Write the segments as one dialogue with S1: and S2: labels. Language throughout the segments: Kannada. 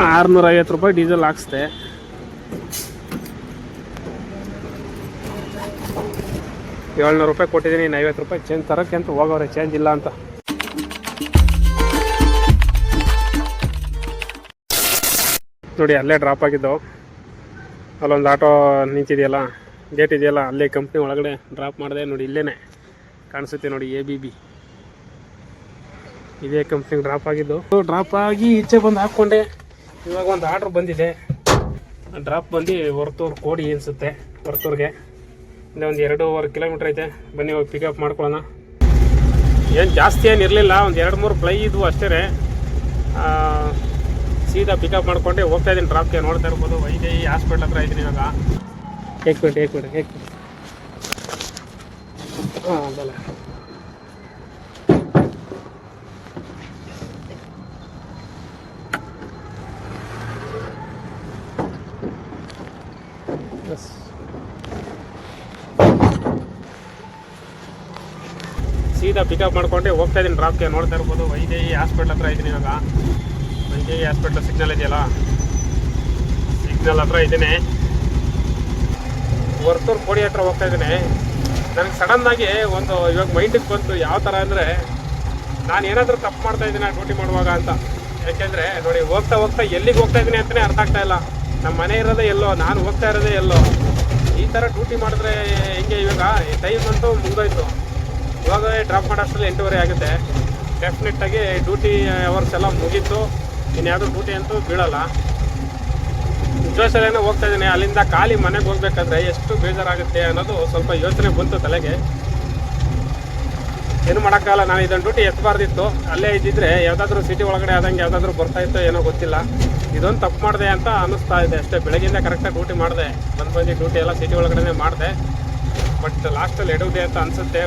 S1: ಆರುನೂರ ಐವತ್ತು ರೂಪಾಯಿ ಡೀಸೆಲ್ ಹಾಕ್ಸ್ದೆ. ಏಳ್ನೂರು ರೂಪಾಯಿ ಕೊಟ್ಟಿದ್ದೀನಿ, ಇನ್ನು ಐವತ್ತು ರೂಪಾಯಿ ಚೇಂಜ್ ತರೋಕ್ಕೆ ಅಂತ ಹೋಗೋರೆ ಚೇಂಜ್ ಇಲ್ಲ ಅಂತ. ನೋಡಿ, ಅಲ್ಲೇ ಡ್ರಾಪ್ ಆಗಿದ್ದು ಅಲ್ಲೊಂದು ಆಟೋ ನಿಂತಿದೆಯಲ್ಲ ಗೇಟ್ ಇದೆಯಲ್ಲ, ಅಲ್ಲೇ ಕಂಪ್ನಿ ಒಳಗಡೆ ಡ್ರಾಪ್ ಮಾಡಿದೆ, ನೋಡಿ ಇಲ್ಲೇ ಕಾಣಿಸುತ್ತೆ ನೋಡಿ ಎ ಬಿ ಬಿ ಇದೇ ಕಂಪ್ನಿಗೆ ಡ್ರಾಪ್ ಆಗಿದ್ದು. ಡ್ರಾಪ್ ಆಗಿ ಈಚೆ ಬಂದು ಹಾಕ್ಕೊಂಡೆ. ಇವಾಗ ಒಂದು ಆರ್ಡ್ರ್ ಬಂದಿದೆ. ಡ್ರಾಪ್ ಬಂದು ಹೊರತೂರು ಕೋಡಿ ಅನಿಸುತ್ತೆ. ಹೊರತೂರಿಗೆ ಇಲ್ಲೇ ಒಂದು ಎರಡೂವರೆ ಕಿಲೋಮೀಟ್ರ್ ಐತೆ. ಬನ್ನಿ ಹೋಗಿ ಪಿಕಪ್ ಮಾಡ್ಕೊಳ್ಳೋಣ. ಏನು ಜಾಸ್ತಿ ಏನು ಇರಲಿಲ್ಲ. ಒಂದು ಎರಡು ಮೂರು ಪ್ಲೈ ಇದ್ವು ಅಷ್ಟೇ ಸೀದಾ ಪಿಕಪ್ ಮಾಡ್ಕೊಂಡೆ ಹೋಗ್ತಾ ಇದ್ದೀನಿ. ಡ್ರಾಪ್ಗೆ ನೋಡ್ತಾ ಇರ್ಬೋದು. ವೈದ್ಯ ಹಾಸ್ಪಿಟ್ಲ್ ಹತ್ರ ಇದ್ದೀನಿ ಇವಾಗ. ಏಕ್ ಬಿಟ್ಟು ಏಕ್ ಬಿಟ್ಟು ಏಕ್ ಹಾಂ ಅದಲ್ಲ ಸೀದಾ ಪಿಕಪ್ ಮಾಡ್ಕೊಂಡೆ ಹೋಗ್ತಾ ಇದ್ದೀನಿ. ಡ್ರಾಪ್ಗೆ ನೋಡ್ತಾ ಇರ್ಬೋದು. ವೈದೇಹಿ ಹಾಸ್ಪಿಟ್ಲ್ ಹತ್ರ ಇದ್ದೀನಿ ಇವಾಗ. ವೈದ್ಯ ಹಾಸ್ಪಿಟ್ಲ್ ಸಿಗ್ನಲ್ ಇದೆಯಲ್ಲ? ಸಿಗ್ನಲ್ ಹತ್ರ ಇದ್ದೀನಿ. ವರ್ತೂರು ಕೋಡಿ ಹತ್ರ ಹೋಗ್ತಾ ಇದ್ದೀನಿ. ನನಗೆ ಸಡನ್ನಾಗಿ ಒಂದು ಇವಾಗ ಮೈಂಡಿಗೆ ಬಂತು ಯಾವ ಥರ ಅಂದರೆ, ನಾನು ಏನಾದರೂ ತಪ್ಪು ಮಾಡ್ತಾ ಇದ್ದೀನಿ ಡ್ಯೂಟಿ ಮಾಡುವಾಗ ಅಂತ. ಯಾಕೆಂದರೆ, ನೋಡಿ, ಹೋಗ್ತಾ ಹೋಗ್ತಾ ಎಲ್ಲಿಗೆ ಹೋಗ್ತಾ ಇದ್ದೀನಿ ಅಂತಲೇ ಅರ್ಥ ಆಗ್ತಾ ಇಲ್ಲ. ನಮ್ಮ ಮನೆ ಇರೋದೇ ಎಲ್ಲೋ, ನಾನು ಹೋಗ್ತಾ ಇರೋದೇ ಎಲ್ಲೋ. ಈ ಥರ ಡ್ಯೂಟಿ ಮಾಡಿದ್ರೆ ಹೆಂಗೆ ಇವಾಗ? ಟೈಮ್ ಅಂತೂ ಮುಗಿದೋಯ್ತು. ಇವಾಗ ಡ್ರಾಪ್ ಮಾಡೋಷ್ಟರಲ್ಲಿ ಎಂಟೂವರೆ ಆಗುತ್ತೆ. ಡೆಫಿನೆಟ್ಟಾಗಿ ಡ್ಯೂಟಿ ಅವರ್ಸ್ ಎಲ್ಲ ಮುಗೀತು. ಇನ್ಯಾವುದೂ ಡ್ಯೂಟಿ ಅಂತೂ ಬೀಳಲ್ಲ. ಜೋಶಲ್ಲೇನೋ ಹೋಗ್ತಾ ಇದ್ದೀನಿ. ಅಲ್ಲಿಂದ ಖಾಲಿ ಮನೆಗೆ ಹೋಗ್ಬೇಕಾದ್ರೆ ಎಷ್ಟು ಬೇಜಾರಾಗುತ್ತೆ ಅನ್ನೋದು ಸ್ವಲ್ಪ ಯೋಚನೆ ಬಂತು ತಲೆಗೆ. ಏನು ಮಾಡೋಕ್ಕಾಗಲ್ಲ. ನಾನು ಇದನ್ನು ಡ್ಯೂಟಿ ಎತ್ತಬಾರ್ದಿತ್ತು ಅಲ್ಲೇ ಇದ್ದಿದ್ರೆ ಯಾವುದಾದ್ರೂ ಸಿಟಿ ಒಳಗಡೆ ಆದಂಗೆ ಯಾವುದಾದ್ರೂ ಬರ್ತಾ ಇತ್ತೋ ಏನೋ ಗೊತ್ತಿಲ್ಲ. ಇದೊಂದು ತಪ್ಪು ಮಾಡಿದೆ ಅಂತ ಅನ್ನಿಸ್ತಾ ಇದೆ. ಅಷ್ಟೇ ಬೆಳಗ್ಗೆಯಿಂದ ಕರೆಕ್ಟಾಗಿ ಡ್ಯೂಟಿ ಮಾಡಿದೆ. ಬಂದು ಬಂದು ಡ್ಯೂಟಿ ಎಲ್ಲ ಸಿಟಿ ಒಳಗಡೆ ಮಾಡಿದೆ. ಬಟ್ ಲಾಸ್ಟಲ್ಲಿ ಎಡೋದೆ ಅಂತ ಅನಿಸುತ್ತೆ.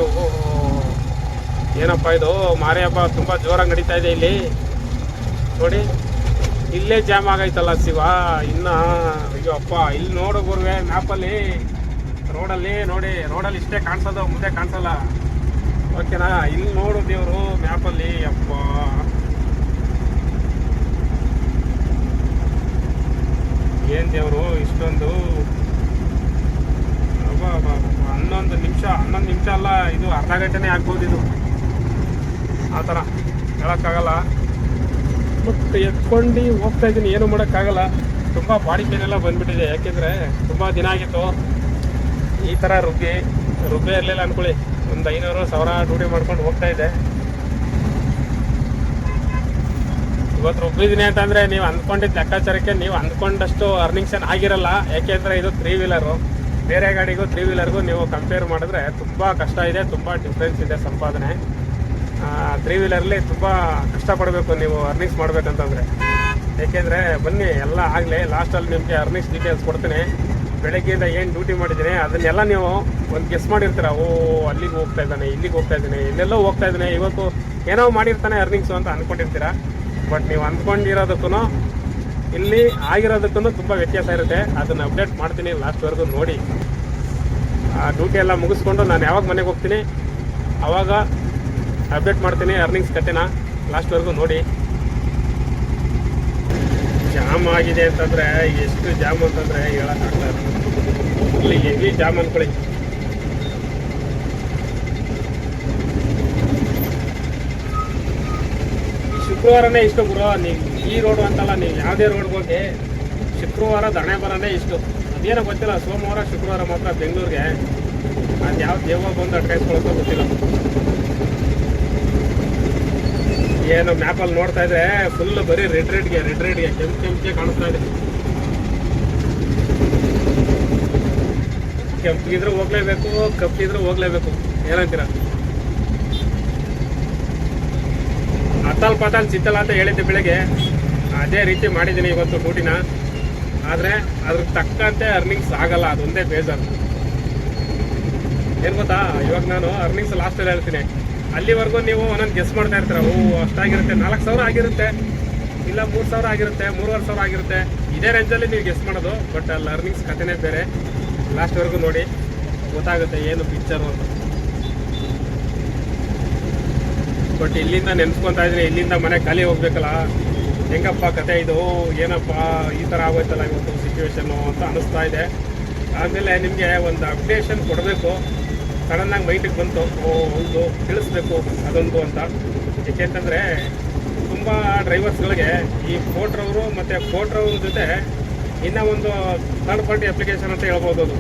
S1: ಏನಪ್ಪ ಇದು? ಮಾರಿ ಹಬ್ಬ ತುಂಬ ಜೋರಾಗಿ ನಡೀತಾ ಇದೆ ಇಲ್ಲಿ. ನೋಡಿ, ಇಲ್ಲೇ ಜಾಮ್ ಆಗೈತಲ್ಲ ಶಿವ. ಇನ್ನ, ಅಯ್ಯೋ ಅಪ್ಪ, ಇಲ್ಲಿ ನೋಡು ಗುರುವೆ ಮ್ಯಾಪಲ್ಲಿ ರೋಡಲ್ಲಿ ನೋಡಿ ರೋಡಲ್ಲಿ ಇಷ್ಟೇ ಕಾಣಿಸೋದು, ಮುಂದೆ ಕಾಣಿಸಲ್ಲ. ಓಕೆನಾ ಇಲ್ಲಿ ನೋಡು ದೇವರು ಮ್ಯಾಪಲ್ಲಿ ಅಪ್ಪ. ಏನು ದೇವರು? ಗಂಟೆನೇ ಆಗ್ಬೋದು ಇದು. ಆ ಥರ ಹೇಳೋಕ್ಕಾಗಲ್ಲ. ಮತ್ತು ಎತ್ಕೊಂಡು ಹೋಗ್ತಾ ಇದ್ದೀನಿ, ಏನು ಮಾಡೋಕ್ಕಾಗಲ್ಲ. ತುಂಬ ಬಾಡಿ ಪೇನ್ ಎಲ್ಲ ಬಂದ್ಬಿಟ್ಟಿದೆ, ಯಾಕೆಂದರೆ ತುಂಬ ದಿನ ಆಗಿತ್ತು. ಈ ಥರ ರುಬ್ಬಿ, ರುಬ್ಬೇ ಇರಲಿಲ್ಲ ಅಂದ್ಕೊಳ್ಳಿ ಒಂದು ಐನೂರು, ಸಾವಿರ ಡ್ಯೂಟಿ ಮಾಡ್ಕೊಂಡು ಹೋಗ್ತಾ ಇದ್ದೆ. ಇವತ್ತು ರುಬ್ಬಿದ್ದೀನಿ ಅಂತಂದರೆ ನೀವು ಅಂದ್ಕೊಂಡಿದ್ದ ಲೆಕ್ಕಾಚಾರಕ್ಕೆ, ನೀವು ಅಂದ್ಕೊಂಡಷ್ಟು ಅರ್ನಿಂಗ್ಸ್ ಏನು ಆಗಿರಲ್ಲ. ಯಾಕೆಂದರೆ ಇದು ತ್ರೀ ವೀಲರು ಬೇರೆ ಗಾಡಿಗೂ ತ್ರೀ ವೀಲರ್ಗೂ ನೀವು ಕಂಪೇರ್ ಮಾಡಿದ್ರೆ ತುಂಬ ಕಷ್ಟ ಇದೆ, ತುಂಬ ಡಿಫ್ರೆನ್ಸ್ ಇದೆ ಸಂಪಾದನೆ. ತ್ರೀ ವೀಲರಲ್ಲಿ ತುಂಬ ಕಷ್ಟಪಡಬೇಕು ನೀವು ಅರ್ನಿಂಗ್ಸ್ ಮಾಡಬೇಕಂತಂದರೆ. ಏಕೆಂದರೆ ಬನ್ನಿ, ಎಲ್ಲ ಆಗಲಿ ಲಾಸ್ಟಲ್ಲಿ ನಿಮಗೆ ಅರ್ನಿಂಗ್ಸ್ ಡೀಟೇಲ್ಸ್ ಕೊಡ್ತೀನಿ. ಬೆಳಗ್ಗೆಯಿಂದ ಏನು ಡ್ಯೂಟಿ ಮಾಡಿದ್ದೀನಿ, ಅದನ್ನೆಲ್ಲ ನೀವು ಒಂದು ಗೆಸ್ ಮಾಡಿರ್ತೀರ. ಓ, ಅಲ್ಲಿಗೆ ಹೋಗ್ತಾ ಇದ್ದಾನೆ, ಇಲ್ಲಿಗೆ ಹೋಗ್ತಾ ಇದ್ದಾನೆ ಇಲ್ಲೆಲ್ಲೋ ಹೋಗ್ತಾ ಇದ್ದಾನೆ. ಇವತ್ತು ಏನೋ ಮಾಡಿರ್ತಾನೆ ಅರ್ನಿಂಗ್ಸು ಅಂತ ಅಂದ್ಕೊಂಡಿರ್ತೀರ ಬಟ್ ನೀವು ಅಂದ್ಕೊಂಡಿರೋದಕ್ಕೂ ಇಲ್ಲಿ ಆಗಿರೋದಕ್ಕೂ ತುಂಬ ವ್ಯತ್ಯಾಸ ಇರುತ್ತೆ. ಅದನ್ನು ಅಪ್ಡೇಟ್ ಮಾಡ್ತೀನಿ ಲಾಸ್ಟ್ವರೆಗೂ ನೋಡಿ. ಆ ಡ್ಯೂಟಿ ಎಲ್ಲ ಮುಗಿಸ್ಕೊಂಡು ನಾನು ಯಾವಾಗ ಮನೆಗೆ ಹೋಗ್ತೀನಿ? ಆವಾಗ ಅಪ್ಡೇಟ್ ಮಾಡ್ತೀನಿ ಅರ್ನಿಂಗ್ಸ್ ಕತೆನ ಲಾಸ್ಟ್ವರೆಗೂ ನೋಡಿ. ಜಾಮ್ ಆಗಿದೆ ಅಂತಂದರೆ, ಎಷ್ಟು ಜಾಮ್ ಅಂತಂದರೆ ಹೇಳೋಕ್ಕಾಗ್ತಾ ಇಲ್ಲ ಇಲ್ಲಿ ಹೆವಿ ಜಾಮ್ ಅಂದ್ಕೊಳ್ಳಿ ಶುಕ್ರವಾರನೇ ಇಷ್ಟು ಗುರು. ನೀವು ಈ ರೋಡು ಅಂತಲ್ಲ ನೀವು ಯಾವುದೇ ರೋಡ್ಗೆ ಹೋಗಿ ಶುಕ್ರವಾರ ದಣೆ ಬರೋದೇ ಇಷ್ಟು. ಅದೇನೋ ಗೊತ್ತಿಲ್ಲ, ಸೋಮವಾರ, ಶುಕ್ರವಾರ ಮಾತ್ರ ಬೆಂಗಳೂರಿಗೆ. ಅದು ಯಾವ ದೇವ ಬಂದು ಅಟ್ಕಾಯಿಸ್ಕೊಳಕ್ಕೋ ಗೊತ್ತಿಲ್ಲ. ಏನು ಮ್ಯಾಪಲ್ಲಿ ನೋಡ್ತಾ ಇದ್ರೆ ಫುಲ್ ಬರೀ ರೆಡ್ ರೆಡ್ಗೆ ರೆಡ್ ರೆಡ್ಗೆ ಕೆಂಪು ಕೆಂಪಿಗೆ ಕಾಣಿಸ್ತಾ ಇದೆ. ಕೆಂಪಿಗಿದ್ರೆ ಹೋಗ್ಲೇಬೇಕು ಕಪ್ಪಿದ್ರೆ ಹೋಗ್ಲೇಬೇಕು. ಏನಂತೀರ? ಅತ್ತಲ್ ಪಾತಲ್ ಸಿತ್ತಲ್ಲ ಅಂತ ಹೇಳಿದ್ದೆ ಬೆಳಗ್ಗೆ. ಅದೇ ರೀತಿ ಮಾಡಿದ್ದೀನಿ ಇವತ್ತು ಡ್ಯೂಟಿನ ಆದರೆ ಅದ್ರ ತಕ್ಕಂತೆ ಅರ್ನಿಂಗ್ಸ್ ಆಗಲ್ಲ, ಅದೊಂದೇ ಬೇಜಾರು. ಏನು ಗೊತ್ತಾ? ಇವಾಗ ನಾನು ಅರ್ನಿಂಗ್ಸ್ ಲಾಸ್ಟಲ್ಲಿ ಹೇಳ್ತೀನಿ. ಅಲ್ಲಿವರೆಗೂ ನೀವು ಒಂದೊಂದು ಗೆಸ್ ಮಾಡ್ತಾ ಇರ್ತೀರ, ಓ, ಅಷ್ಟಾಗಿರುತ್ತೆ, ನಾಲ್ಕು ಸಾವಿರ ಆಗಿರುತ್ತೆ, ಇಲ್ಲ ಮೂರು ಸಾವಿರ ಆಗಿರುತ್ತೆ, ಮೂರುವರೆ ಸಾವಿರ ಆಗಿರುತ್ತೆ. ಇದೇ ರೇಂಜಲ್ಲಿ ನೀವು ಗೆಸ್ ಮಾಡೋದು ಬಟ್ ಅಲ್ಲಿ ಅರ್ನಿಂಗ್ಸ್ ಕಥೆನೇ ಬೇರೆ. ಲಾಸ್ಟ್ವರೆಗೂ ನೋಡಿ, ಗೊತ್ತಾಗುತ್ತೆ ಏನು ಪಿಕ್ಚರು ಅಂತ. ಬಟ್ ಇಲ್ಲಿಂದ ನೆನೆಸ್ಕೊತಾ ಇದ್ರೆ ಇಲ್ಲಿಂದ ಮನೆ ಖಾಲಿ ಹೋಗ್ಬೇಕಲ್ಲ. ಹೆಂಗಪ್ಪ ಕತೆ ಇದು? ಏನಪ್ಪ ಈ ಥರ ಆಗೋಯ್ತಲ್ಲ ಇವತ್ತು ಸಿಚುವೇಶನ್ನು ಅಂತ ಅನಿಸ್ತಾ ಇದೆ. ಆಮೇಲೆ ನಿಮಗೆ ಒಂದು ಅಪ್ಡೇಷನ್ ಕೊಡಬೇಕು. ಸಡನ್ನಾಗಿ ಮೈಟಿಗೆ ಬಂತು. ಓ, ಹೌದು, ತಿಳಿಸ್ಬೇಕು ಅದೊಂದು ಅಂತ. ಏಕೆಂತಂದರೆ ತುಂಬ ಡ್ರೈವರ್ಸ್ಗಳಿಗೆ ಈ ಫೋಟ್ರವರು ಮತ್ತು ಫೋಟ್ರವ್ರ ಜೊತೆ ಇನ್ನೂ ಒಂದು ಥರ್ಡ್ ಪಾರ್ಟಿ ಅಪ್ಲಿಕೇಶನ್ ಅಂತ ಹೇಳ್ಬೋದು ಅದು.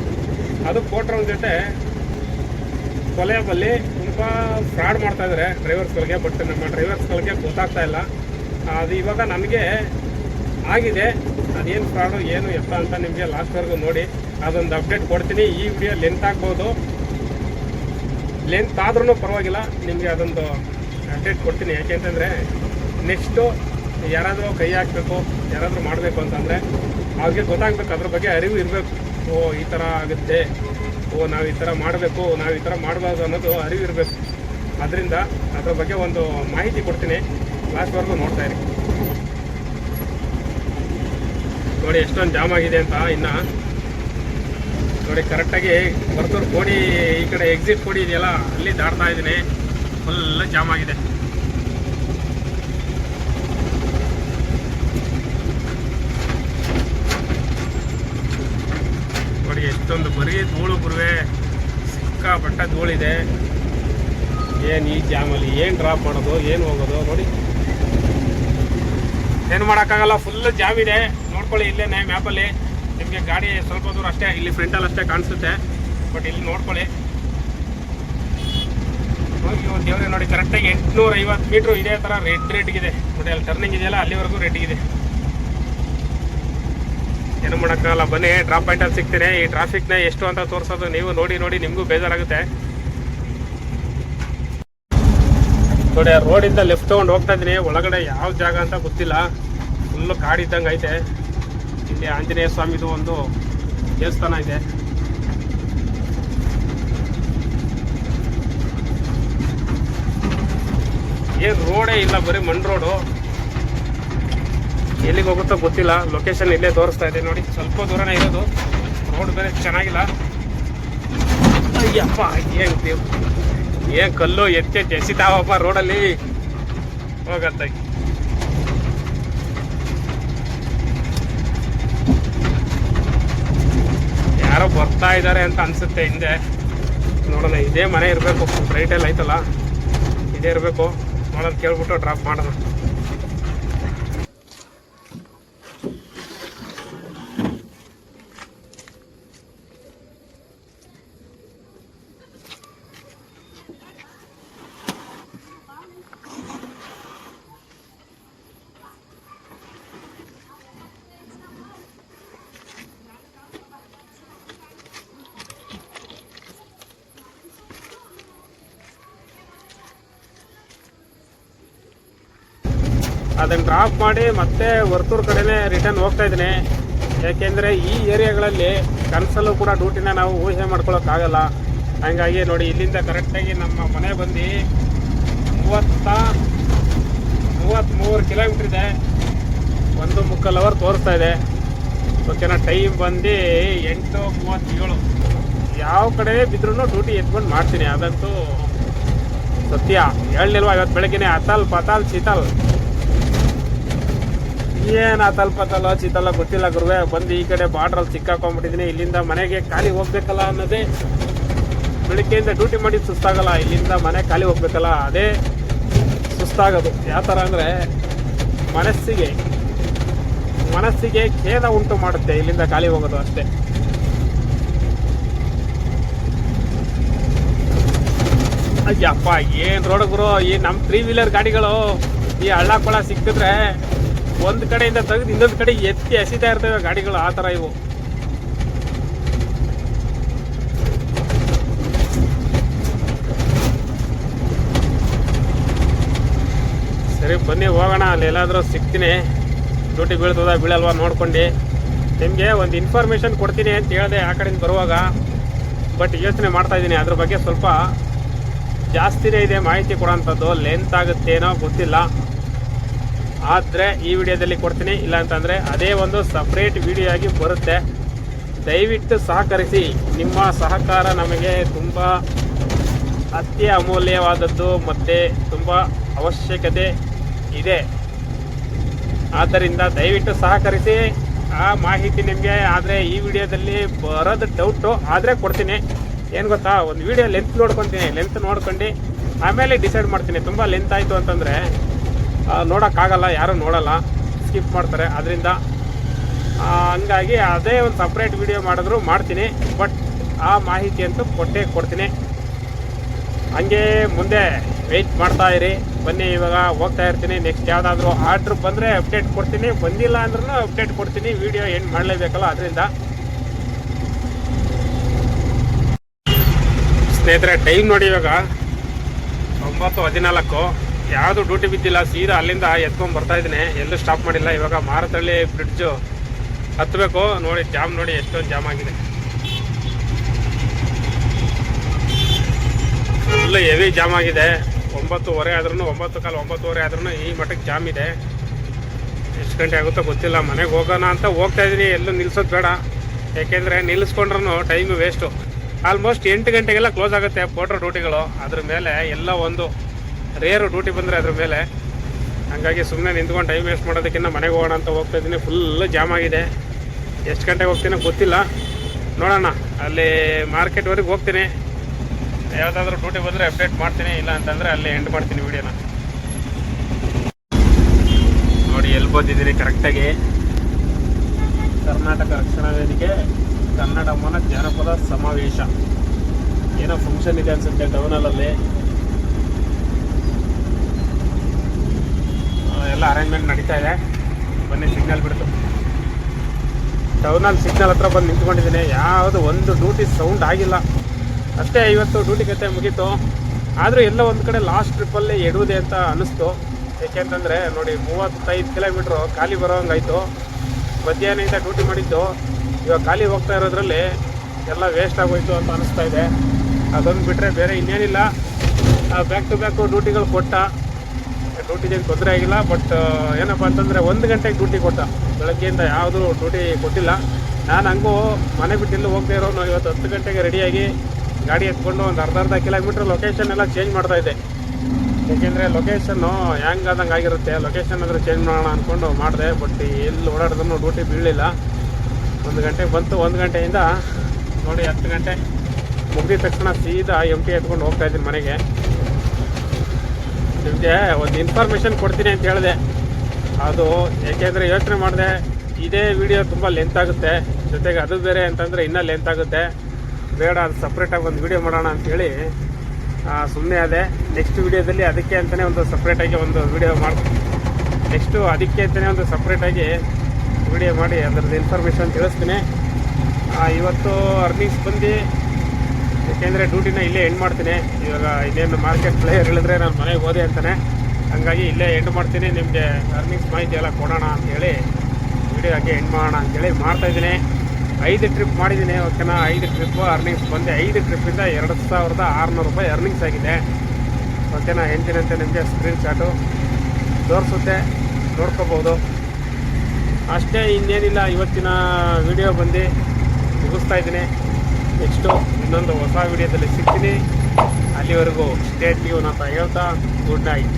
S1: ಅದು ಫೋಟ್ರವ್ರ ಜೊತೆ ಕೊಲೆಯಲ್ಲಿ ತುಂಬ ಫ್ರಾಡ್ ಮಾಡ್ತಾ ಇದ್ದಾರೆ ಡ್ರೈವರ್ಸ್ಗಳಿಗೆ ಬಟ್ ನಮ್ಮ ಡ್ರೈವರ್ಸ್ಗಳಿಗೆ ಗೊತ್ತಾಗ್ತಾ ಇಲ್ಲ. ಅದು ಇವಾಗ ನನಗೆ ಆಗಿದೆ. ಅದೇನು ಫ್ರಾಡು ಏನು ಎತ್ತ ಅಂತ ನಿಮಗೆ ಲಾಸ್ಟ್ವರೆಗೂ ನೋಡಿ. ಅದೊಂದು ಅಪ್ಡೇಟ್ ಕೊಡ್ತೀನಿ. ಈ ವಿಡಿಯೋ ಲೆಂತ್ ಆಗ್ಬೋದು. ಲೆಂತ್ ಆದ್ರೂ ಪರವಾಗಿಲ್ಲ. ನಿಮಗೆ ಅದೊಂದು ಅಪ್ಡೇಟ್ ಕೊಡ್ತೀನಿ. ಯಾಕೆಂತಂದರೆ ನೆಕ್ಸ್ಟು ಯಾರಾದರೂ ಕೈ ಹಾಕಬೇಕು, ಯಾರಾದರೂ ಮಾಡಬೇಕು ಅಂತಂದರೆ, ಅವ್ರಿಗೆ ಗೊತ್ತಾಗಬೇಕು. ಅದ್ರ ಬಗ್ಗೆ ಅರಿವು ಇರಬೇಕು. ಓ, ಈ ಥರ ಆಗುತ್ತೆ. ಓ, ನಾವು ಈ ಥರ ಮಾಡಬೇಕು, ನಾವು ಈ ಥರ ಮಾಡಬಾರ್ದು ಅನ್ನೋದು ಅರಿವಿರಬೇಕು. ಅದರಿಂದ ಅದರ ಬಗ್ಗೆ ಒಂದು ಮಾಹಿತಿ ಕೊಡ್ತೀನಿ. ಲಾಸ್ಟ್ವರೆಗೂ ನೋಡ್ತಾ ಇರಿ. ನೋಡಿ, ಎಷ್ಟೊಂದು ಜಾಮ್ ಆಗಿದೆ ಅಂತ ಇನ್ನು. ನೋಡಿ ಕರೆಕ್ಟಾಗಿ ಬರ್ತೂರು ಕೋಡಿ ಈ ಕಡೆ ಎಕ್ಸಿಟ್ ಕೋಡಿ ಇದೆಯಲ್ಲ, ಅಲ್ಲಿ ದಾಡ್ತಾ ಇದ್ದೀನಿ. ಫುಲ್ ಜಾಮ್ ಆಗಿದೆ. ನೋಡಿ ಎಷ್ಟೊಂದು ಬರೀ ಧೂಳು ಬುರುವೆ ಸಿಕ್ಕಾಪಟ್ಟ ಧೂಳಿದೆ. ಏನು ಈ ಜಾಮಲ್ಲಿ ಏನು ಡ್ರಾಪ್ ಮಾಡೋದು, ಏನು ಹೋಗೋದು, ನೋಡಿ. ಏನು ಮಾಡೋಕ್ಕಾಗಲ್ಲ ಫುಲ್ ಜಾಮ್ ಇದೆ. ನೋಡ್ಕೊಳ್ಳಿ ಇಲ್ಲೇ ಮ್ಯಾಪಲ್ಲಿ ನಿಮಗೆ ಗಾಡಿ ಸ್ವಲ್ಪ ದೂರ ಅಷ್ಟೇ, ಇಲ್ಲಿ ಫ್ರಂಟಲ್ಲಿ ಅಷ್ಟೇ ಕಾಣಿಸುತ್ತೆ. ಬಟ್ ಇಲ್ಲಿ ನೋಡ್ಕೊಳ್ಳಿ. ದೇವ್ರೆ ನೋಡಿ ಕರೆಕ್ಟಾಗಿ ಎಂಟುನೂರ ಐವತ್ತು ಮೀಟ್ರು ಇದೇ ಥರ ರೆಡ್ ರೆಡ್ಗಿದೆ ನೋಡಿ, ಅಲ್ಲಿ ಟರ್ನಿಂಗ್ ಇದೆಯಲ್ಲ, ಅಲ್ಲಿವರೆಗೂ ರೆಡ್ಗಿದೆ ಏನು ಮಾಡೋಕ್ಕಾಗಲ್ಲ. ಬನ್ನಿ ಡ್ರಾಪ್ ಪಾಯಿಂಟಲ್ಲಿ ಸಿಗ್ತೀನಿ. ಈ ಟ್ರಾಫಿಕ್ನ ಎಷ್ಟು ಅಂತ ತೋರಿಸೋದು ನೀವು ನೋಡಿ ನೋಡಿ ನಿಮಗೂ ಬೇಜಾರಾಗುತ್ತೆ. ನೋಡಿ, ಆ ರೋಡಿಂದ ಲೆಫ್ಟ್ ತೊಗೊಂಡು ಹೋಗ್ತಾ ಇದ್ದೀನಿ. ಒಳಗಡೆ ಯಾವ ಜಾಗ ಅಂತ ಗೊತ್ತಿಲ್ಲ. ಫುಲ್ಲು ಕಾಡಿದ್ದಂಗೆ ಐತೆ. ಇಲ್ಲಿ ಆಂಜನೇಯ ಸ್ವಾಮಿದು ಒಂದು ದೇವಸ್ಥಾನ ಇದೆ. ಏನು ರೋಡೇ ಇಲ್ಲ, ಬರೀ ಮಣ್ಣು ರೋಡು ಎಲ್ಲಿಗೆ ಹೋಗುತ್ತೋ ಗೊತ್ತಿಲ್ಲ. ಲೊಕೇಶನ್ ಇಲ್ಲೇ ತೋರಿಸ್ತಾ ಇದೆ ನೋಡಿ. ಸ್ವಲ್ಪ ದೂರನೇ ಇರೋದು. ರೋಡ್ ಬೇರೆ ಚೆನ್ನಾಗಿಲ್ಲ. ಅಯ್ಯಪ್ಪ, ಏನು ದೇವ್ ಏನ್ ಕಲ್ಲು ಎತ್ತೆ ಎಸಿತಾವಪ್ಪ ರೋಡಲ್ಲಿ? ಹೋಗತ್ತ ಯಾರೋ ಬರ್ತಾ ಇದ್ದಾರೆ ಅಂತ ಅನ್ಸುತ್ತೆ ಹಿಂದೆ. ನೋಡೋಣ, ಇದೇ ಮನೆ ಇರಬೇಕು. ರೈಟಲ್ಲಿ ಐತಲ್ಲ. ಇದೇ ಇರಬೇಕು. ನೋಡೋದು ಕೇಳ್ಬಿಟ್ಟು ಡ್ರಾಪ್ ಮಾಡೋಣ. ಅದನ್ನು ಡ್ರಾಪ್ ಮಾಡಿ ಮತ್ತೆ ವರ್ತೂರ್ ಕಡೆನೇ ರಿಟರ್ನ್ ಹೋಗ್ತಾ ಇದ್ದೀನಿ. ಯಾಕೆಂದರೆ ಈ ಏರಿಯಾಗಳಲ್ಲಿ ಕನಸಲ್ಲೂ ಕೂಡ ಡ್ಯೂಟಿನ ನಾವು ಊಹೆ ಮಾಡ್ಕೊಳ್ಳೋಕ್ಕಾಗಲ್ಲ ಹಂಗಾಗಿ ನೋಡಿ, ಇಲ್ಲಿಂದ ಕರೆಕ್ಟಾಗಿ ನಮ್ಮ ಮನೆ ಬಂದು ಮೂವತ್ತ ಮೂವತ್ತ್ಮೂರು ಕಿಲೋಮೀಟ್ರ್ ಇದೆ. ಒಂದು ಮುಕ್ಕಾಲು ಅವರ್ ತೋರಿಸ್ತಾ ಇದೆ. ಓಕೆನಾ ಟೈಮ್ ಬಂದು ಎಂಟು ಮೂವತ್ತೇಳು. ಯಾವ ಕಡೆ ಬಿದ್ರೂ ಡ್ಯೂಟಿ ಎತ್ಕೊಂಡು ಮಾಡ್ತೀನಿ. ಅದಂತೂ ಸತ್ಯ. ಹೇಳಲಿಲ್ವ ಇವತ್ತು ಬೆಳಗ್ಗೆನೆ ಅತಲ್, ಪತಾಲ್ ಚೀತಲ್ ಏನು ತಲ್ಪ ತಲ್ಲ ಚೀತಲ್ಲ ಗೊತ್ತಿಲ್ಲ ಗುರುವೆ. ಬಂದು ಈ ಕಡೆ ಬಾರ್ಡ್ರಲ್ಲಿ ಸಿಕ್ಕಾಕೊಂಡ್ಬಿಟ್ಟಿದ್ದೀನಿ ಇಲ್ಲಿಂದ ಮನೆಗೆ ಖಾಲಿ ಹೋಗ್ಬೇಕಲ್ಲ ಅನ್ನೋದೇ ಬೆಳಿಗ್ಗೆಯಿಂದ ಡ್ಯೂಟಿ ಮಾಡಿ ಸುಸ್ತಾಗಲ್ಲ. ಇಲ್ಲಿಂದ ಮನೆ ಖಾಲಿ ಹೋಗ್ಬೇಕಲ್ಲ, ಅದೇ ಸುಸ್ತಾಗೋದು. ಯಾವ ಥರ ಅಂದರೆ ಮನಸ್ಸಿಗೆ ಮನಸ್ಸಿಗೆ ಖೇದ ಉಂಟು ಮಾಡುತ್ತೆ ಇಲ್ಲಿಂದ ಖಾಲಿ ಹೋಗೋದು ಅಷ್ಟೇ. ಅಯ್ಯಪ್ಪ, ಏನು ರೋಡ್ ಗುರು? ಈ ನಮ್ಮ ತ್ರೀ ವೀಲರ್ ಗಾಡಿಗಳು, ಈ ಹಳ್ಳ ಕೊಳ ಸಿಕ್ಕಿದ್ರೆ ಒಂದು ಕಡೆಯಿಂದ ತೆಗೆದು ಇನ್ನೊಂದು ಕಡೆ ಎತ್ತಿ ಎಸಿತಾ ಇರ್ತವೆ ಗಾಡಿಗಳು, ಆ ಥರ ಇವು. ಸರಿ, ಬನ್ನಿ, ಹೋಗೋಣ. ಅಲ್ಲಿ ಎಲ್ಲಾದರೂ ಸಿಗ್ತೀನಿ. ಡ್ಯೂಟಿ ಬೀಳ್ತದ, ಬೀಳಲ್ವಾ ನೋಡ್ಕೊಂಡು. ನಿಮಗೆ ಒಂದು ಇನ್ಫಾರ್ಮೇಷನ್ ಕೊಡ್ತೀನಿ ಅಂತ ಹೇಳಿದೆ ಆ ಕಡೆಯಿಂದ ಬರುವಾಗ. ಬಟ್ ಯೋಚನೆ ಮಾಡ್ತಾ ಇದ್ದೀನಿ. ಅದ್ರ ಬಗ್ಗೆ ಸ್ವಲ್ಪ ಜಾಸ್ತಿನೇ ಇದೆ, ಮಾಹಿತಿ ಕೊಡೋಂಥದ್ದು. ಲೆಂತ್ ಆಗುತ್ತೇನೋ ಗೊತ್ತಿಲ್ಲ. ಆದರೆ ಈ ವಿಡಿಯೋದಲ್ಲಿ ಕೊಡ್ತೀನಿ. ಇಲ್ಲ ಅಂತಂದರೆ ಅದೇ ಒಂದು ಸಪ್ರೇಟ್ ವಿಡಿಯೋ ಆಗಿ ಬರುತ್ತೆ. ದಯವಿಟ್ಟು ಸಹಕರಿಸಿ. ನಿಮ್ಮ ಸಹಕಾರ ನಮಗೆ ತುಂಬ ಅತಿ ಅಮೂಲ್ಯವಾದದ್ದು ಮತ್ತು ತುಂಬ ಅವಶ್ಯಕತೆ ಇದೆ. ಆದ್ದರಿಂದ ದಯವಿಟ್ಟು ಸಹಕರಿಸಿ. ಆ ಮಾಹಿತಿ ನಿಮಗೆ ಆದರೆ ಈ ವಿಡಿಯೋದಲ್ಲಿ ಬರೋದು ಡೌಟು ಆದರೆ ಕೊಡ್ತೀನಿ. ಏನು ಗೊತ್ತಾ? ಒಂದು ವಿಡಿಯೋ ಲೆಂತ್ ನೋಡ್ಕೊತೀನಿ. ಲೆಂತ್ ನೋಡ್ಕೊಂಡು ಆಮೇಲೆ ಡಿಸೈಡ್ ಮಾಡ್ತೀನಿ. ತುಂಬ ಲೆಂತ್ ಆಯಿತು ಅಂತಂದರೆ ನೋಡೋಕ್ಕಾಗಲ್ಲ, ಯಾರೂ ನೋಡೋಲ್ಲ ಸ್ಕಿಪ್ ಮಾಡ್ತಾರೆ. ಅದರಿಂದ ಹಂಗಾಗಿ ಅದೇ ಒಂದು ಸಪ್ರೇಟ್ ವಿಡಿಯೋ ಮಾಡಿದ್ರು ಮಾಡ್ತೀನಿ ಬಟ್ ಆ ಮಾಹಿತಿ ಅಂತೂ ಕೊಟ್ಟೇ ಕೊಡ್ತೀನಿ. ಹಂಗೆ ಮುಂದೆ ವೆಯ್ಟ್ ಮಾಡ್ತಾ ಇರಿ. ಬನ್ನಿ, ಇವಾಗ ಹೋಗ್ತಾ ಇರ್ತೀನಿ. ನೆಕ್ಸ್ಟ್ ಯಾವುದಾದ್ರೂ ಆರ್ಡ್ರ್ ಬಂದರೆ ಅಪ್ಡೇಟ್ ಕೊಡ್ತೀನಿ. ಬಂದಿಲ್ಲ ಅಂದ್ರೂ ಅಪ್ಡೇಟ್ ಕೊಡ್ತೀನಿ. ವಿಡಿಯೋ ಏನು ಮಾಡಲೇಬೇಕಲ್ಲ, ಅದರಿಂದ. ಸ್ನೇಹಿತರೆ ಟೈಮ್ ನೋಡಿ ಇವಾಗ ಒಂಬತ್ತು ಹದಿನಾಲ್ಕು. ಯಾವುದು ಡ್ಯೂಟಿ ಬಿದ್ದಿಲ್ಲ, ಸೀದಾ ಅಲ್ಲಿಂದ ಎತ್ಕೊಂಡು ಬರ್ತಾ ಇದ್ದೀನಿ. ಎಲ್ಲೂ ಸ್ಟಾಪ್ ಮಾಡಿಲ್ಲ. ಇವಾಗ ಮಾರತಳ್ಳಿ ಬ್ರಿಡ್ಜು ಹತ್ತಬೇಕು ನೋಡಿ ಜಾಮ್ ನೋಡಿ, ಎಷ್ಟೊಂದು ಜಾಮ್ ಆಗಿದೆ. ಫುಲ್ ಹೆವಿ ಜಾಮ್ ಆಗಿದೆ. ಒಂಬತ್ತುವರೆ ಆದ್ರೂ ಒಂಬತ್ತು ಕಾಲು ಒಂಬತ್ತುವರೆ ಆದ್ರೂ ಈ ಮಟ್ಟಕ್ಕೆ ಜಾಮ್ ಇದೆ. ಎಷ್ಟು ಗಂಟೆ ಆಗುತ್ತೋ ಗೊತ್ತಿಲ್ಲ. ಮನೆಗೆ ಹೋಗೋಣ ಅಂತ ಹೋಗ್ತಾ ಇದ್ದೀನಿ. ಎಲ್ಲೂ ನಿಲ್ಸೋದು ಬೇಡ. ಯಾಕೆಂದರೆ ನಿಲ್ಲಿಸ್ಕೊಂಡ್ರೂ ಟೈಮ್ ವೇಸ್ಟು ಆಲ್ಮೋಸ್ಟ್ ಎಂಟು ಗಂಟೆಗೆಲ್ಲ ಕ್ಲೋಸ್ ಆಗುತ್ತೆ. ಪೋಟ್ರೋ ಡ್ಯೂಟಿಗಳು ಅದ್ರ ಮೇಲೆ ಎಲ್ಲ ಒಂದು ರೇರು ಡ್ಯೂಟಿ ಬಂದರೆ ಅದ್ರ ಮೇಲೆ. ಹಂಗಾಗಿ ಸುಮ್ಮನೆ ನಿಂತ್ಕೊಂಡು ಟೈಮ್ ವೇಸ್ಟ್ ಮಾಡೋದಕ್ಕಿಂತ ಮನೆಗೆ ಹೋಗೋಣ ಅಂತ ಹೋಗ್ತಾ ಇದ್ದೀನಿ. ಫುಲ್ ಜಾಮ್ ಆಗಿದೆ. ಎಷ್ಟು ಗಂಟೆಗೆ ಹೋಗ್ತೀನೋ ಗೊತ್ತಿಲ್ಲ. ನೋಡೋಣ. ಅಲ್ಲಿ ಮಾರ್ಕೆಟ್ವರೆಗೆ ಹೋಗ್ತೀನಿ. ಯಾವುದಾದ್ರೂ ಡ್ಯೂಟಿ ಬಂದರೆ ಅಪ್ಡೇಟ್ ಮಾಡ್ತೀನಿ. ಇಲ್ಲ ಅಂತಂದರೆ ಅಲ್ಲಿ ಎಂಡ್ ಮಾಡ್ತೀನಿ ವೀಡಿಯೋನ ನೋಡಿ, ಎಲ್ಲಿ ಬಂದಿದ್ದೀನಿ ಕರೆಕ್ಟಾಗಿ ಕರ್ನಾಟಕ ರಕ್ಷಣಾ ವೇದಿಕೆ, ಕನ್ನಡ ಮನ ಜಾನಪದ ಸಮಾವೇಶ. ಏನೋ ಫಂಕ್ಷನ್ ಇದೆ ಅನಿಸುತ್ತೆ ಟೌನಲ್ಲಿ ಎಲ್ಲ ಅರೇಂಜ್ಮೆಂಟ್ ನಡೀತಾ ಇದೆ. ಬನ್ನಿ ಸಿಗ್ನಲ್ ಬಿಡ್ತು. ಟೌನಲ್ಲಿ ಸಿಗ್ನಲ್ ಹತ್ರ ಬಂದು ನಿಂತ್ಕೊಂಡಿದ್ದೀನಿ. ಯಾವುದು ಒಂದು ಡ್ಯೂಟಿ ಸೌಂಡ್ ಆಗಿಲ್ಲ. ಅಷ್ಟೇ, ಇವತ್ತು ಡ್ಯೂಟಿ ಕತೆ ಮುಗೀತು. ಆದರೂ ಎಲ್ಲ ಒಂದು ಕಡೆ ಲಾಸ್ಟ್ ಟ್ರಿಪ್ಪಲ್ಲಿ ಎಡುವುದೇ ಅಂತ ಅನ್ನಿಸ್ತು ಏಕೆಂತಂದರೆ, ನೋಡಿ, ಮೂವತ್ತೈದು ಕಿಲೋಮೀಟ್ರು ಖಾಲಿ ಬರೋಂಗಾಯ್ತು. ಮಧ್ಯಾಹ್ನದಿಂದ ಡ್ಯೂಟಿ ಮಾಡಿದ್ದು. ಇವಾಗ ಖಾಲಿ ಹೋಗ್ತಾ ಇರೋದ್ರಲ್ಲಿ ಎಲ್ಲ ವೇಸ್ಟ್ ಆಗೋಯ್ತು ಅಂತ ಅನಿಸ್ತಾ ಇದೆ. ಅದೊಂದು ಬಿಟ್ಟರೆ ಬೇರೆ ಇನ್ನೇನಿಲ್ಲ. ಬ್ಯಾಕ್ ಟು ಬ್ಯಾಕು ಡ್ಯೂಟಿಗಳು ಕೊಟ್ಟ. ಡ್ಯೂಟಿದೇನು ತೊಂದರೆ ಆಗಿಲ್ಲ ಬಟ್ ಏನಪ್ಪ ಅಂತಂದರೆ ಒಂದು ಗಂಟೆಗೆ ಡ್ಯೂಟಿ ಕೊಟ್ಟ. ಬೆಳಗ್ಗೆಯಿಂದ ಯಾವುದೂ ಡ್ಯೂಟಿ ಕೊಟ್ಟಿಲ್ಲ. ನಾನು ಹಂಗೂ ಮನೆ ಬಿಟ್ಟು ಎಲ್ಲೂ ಹೋಗ್ತಾ ಇರೋನು. ಇವತ್ತು ಹತ್ತು ಗಂಟೆಗೆ ರೆಡಿಯಾಗಿ ಗಾಡಿ ಎತ್ಕೊಂಡು ಒಂದು ಅರ್ಧ ಅರ್ಧ ಕಿಲೋಮೀಟ್ರ್ ಲೊಕೇಶನ್ ಎಲ್ಲ ಚೇಂಜ್ ಮಾಡ್ತಾ ಇದ್ದೆ. ಏಕೆಂದರೆ ಲೊಕೇಶನ್ನು ಹ್ಯಾಂಗ್ ಆದಂಗೆ ಆಗಿರುತ್ತೆ. ಲೊಕೇಶನ್ ಅಂದರೆ ಚೇಂಜ್ ಮಾಡೋಣ ಅಂದ್ಕೊಂಡು ಮಾಡಿದೆ ಬಟ್ ಎಲ್ಲಿ ಓಡಾಡಿದ್ರು ಡ್ಯೂಟಿ ಬೀಳಲಿಲ್ಲ. ಒಂದು ಗಂಟೆಗೆ ಬಂತು. ಒಂದು ಗಂಟೆಯಿಂದ ನೋಡಿ ಹತ್ತು ಗಂಟೆ ಮುಗಿದ ತಕ್ಷಣ ಸೀದಾ ಎಂ ಟಿ ಎತ್ಕೊಂಡು ಹೋಗ್ತಾ ಇದ್ದೀನಿ ಮನೆಗೆ. ನಿಮಗೆ ಒಂದು ಇನ್ಫಾರ್ಮೇಷನ್ ಕೊಡ್ತೀನಿ ಅಂತ ಹೇಳಿದೆ. ಅದು ಏಕೆಂದರೆ ಯೋಚನೆ ಮಾಡಿದೆ, ಇದೇ ವಿಡಿಯೋ ತುಂಬ ಲೆಂತ್ ಆಗುತ್ತೆ. ಜೊತೆಗೆ ಅದು ಬೇರೆ ಅಂತಂದರೆ ಇನ್ನೂ ಲೆಂತ್ ಆಗುತ್ತೆ. ಬೇಡ, ಅದು ಸಪ್ರೇಟಾಗಿ ಒಂದು ವಿಡಿಯೋ ಮಾಡೋಣ ಅಂಥೇಳಿ ಸುಮ್ಮನೆ ಅದೇ ನೆಕ್ಸ್ಟ್ ವಿಡಿಯೋದಲ್ಲಿ ಅದಕ್ಕೆ ಅಂತಲೇ ಒಂದು ಸಪ್ರೇಟಾಗಿ ಒಂದು ವಿಡಿಯೋ ಮಾಡಿ ನೆಕ್ಸ್ಟು ಅದಕ್ಕೆ ಅಂತಲೇ ಒಂದು ಸಪ್ರೇಟಾಗಿ ವಿಡಿಯೋ ಮಾಡಿ ಅದರದ್ದು ಇನ್ಫಾರ್ಮೇಷನ್ ತಿಳಿಸ್ತೀನಿ. ಇವತ್ತು ಅರ್ನಿಂಗ್ಸ್ ಬಂದು ಯಾಕೆಂದರೆ ಡ್ಯೂಟಿನ ಇಲ್ಲೇ ಎಂಡ್ ಮಾಡ್ತೀನಿ. ಇವಾಗ ಇನ್ನೇನು ಮಾರ್ಕೆಟ್ ಪ್ಲೇಯರ್ ಹೇಳಿದ್ರೆ ನಾನು ಮನೆಗೆ ಹೋದೆ ಅಂತಾನೆ. ಹಂಗಾಗಿ ಇಲ್ಲೇ ಎಂಡ್ ಮಾಡ್ತೀನಿ. ನಿಮಗೆ ಅರ್ನಿಂಗ್ಸ್ ಮಾಹಿತಿ ಎಲ್ಲ ಕೊಡೋಣ ಅಂಥೇಳಿ ವಿಡಿಯೋ ಹಾಗೆ ಎಂಡ್ ಮಾಡೋಣ ಅಂತೇಳಿ ಮಾಡ್ತಾಯಿದ್ದೀನಿ ಐದು ಟ್ರಿಪ್ ಮಾಡಿದ್ದೀನಿ. ಓಕೆನಾ? ಐದು ಟ್ರಿಪ್ಪು ಅರ್ನಿಂಗ್ಸ್ ಬಂದೆ. ಐದು ಟ್ರಿಪ್ಪಿಂದ ಎರಡು ಸಾವಿರದ ಆರುನೂರು ರೂಪಾಯಿ ಅರ್ನಿಂಗ್ಸ್ ಆಗಿದೆ. ಓಕೆನಾ? ಅಂತ ನಿಮಗೆ ಸ್ಕ್ರೀನ್ ಶಾಟು ತೋರಿಸುತ್ತೆ. ನೋಡ್ಕೋಬೋದು ಅಷ್ಟೇ ಇನ್ನೇನಿಲ್ಲ. ಇವತ್ತಿನ ವಿಡಿಯೋ ಬಂದು ಮುಗಿಸ್ತಾ ಇದ್ದೀನಿ. ನೆಕ್ಸ್ಟು ಇನ್ನೊಂದು ಹೊಸ ವಿಡಿಯೋದಲ್ಲಿ ಸಿಗ್ತೀನಿ. ಅಲ್ಲಿವರೆಗೂ ಸ್ಟೇಟ್ ನೀವು ಅಂತ ಹೇಳ್ತಾ ಗುಡ್ ನೈಟ್.